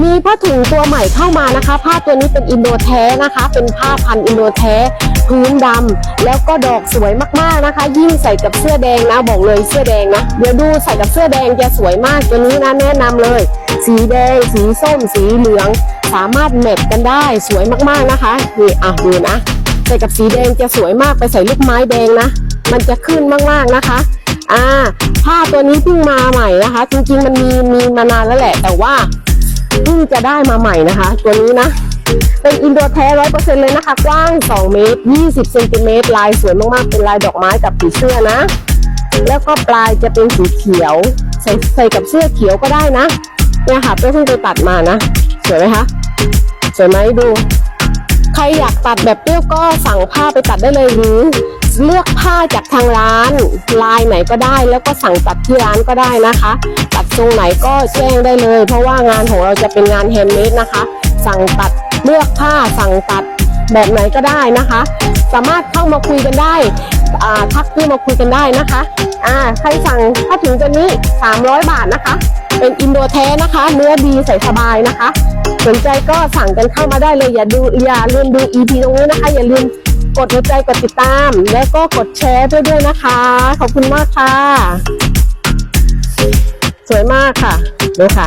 มีผ้าถุงตัวใหม่เข้ามานะคะ ผ้าตัวนี้เป็นอินโดแท้นะคะ เป็นผ้าพันอินโดแท้พื้นดำแล้วก็ดอกสวยมากๆนะคะ ยิ่งใส่กับเสื้อแดงนะบอกเลยเสื้อแดงนะเดี๋ยวดูใส่กับเสื้อแดงจะสวยมากตัวนี้นะแนะนำเลย สีแดง สีส้ม สีเหลือง สามารถแมทกันได้สวยมากๆนะคะนี่อะดูนะใส่กับสีแดงจะสวยมากไปใส่ลูกไม้แดงนะ มันจะขึ้นมากๆนะคะอ่าผ้าตัวนี้เพิ่งมาใหม่นะคะ จริงๆมันมีมีมานานแล้วแหละ แต่ว่า จะได้มาใหม่นะคะ ตัวนี้นะ เป็นอินโดแท้ร้อยเปอร์เซ็นเลยนะคะ กว้าง 2 เมตร 20เซนติเมตรลายสวยมากๆ เป็นลายดอกไม้กับผีเสื้อนะ แล้วก็ปลายจะเป็นสีเขียว ใส่ใส่กับเสื้อเขียวก็ได้นะ เนี่ยค่ะเพื่อนเพิ่งไปตัดมานะ สวยไหมคะ สวยไหมดูใครอยากตัดแบบเปรี้ยวก็สั่งผ้าไปตัดได้เลยหรือเลือกผ้าจากทางร้านลายไหนก็ได้ แล้วก็สั่งตัดที่ร้านก็ได้นะคะ ตรงไหนก็แจ้งได้เลย เพราะว่างานของเราจะเป็นงานแฮนด์เมดนะคะ สั่งตัดเลือกผ้าสั่งตัดแบบไหนก็ได้นะคะ สามารถเข้ามาคุยกันได้อ่าทักที่มาคุยกันได้นะคะอ่าใครสั่งผ้าถุงตัวนี้ 300 บาทนะคะ เป็นอินโดแท้นะคะ เนื้อดีใส่สบายนะคะ สนใจก็สั่งกันเข้ามาได้เลยอย่าดูอย่าลืมดู EP ตรงนี้นะคะ อย่าลืมกดหัวใจกดติดตาม แล้วก็กดแชร์ด้วยด้วยนะคะ ขอบคุณมากค่ะ วยมากค่ะดูค่ะ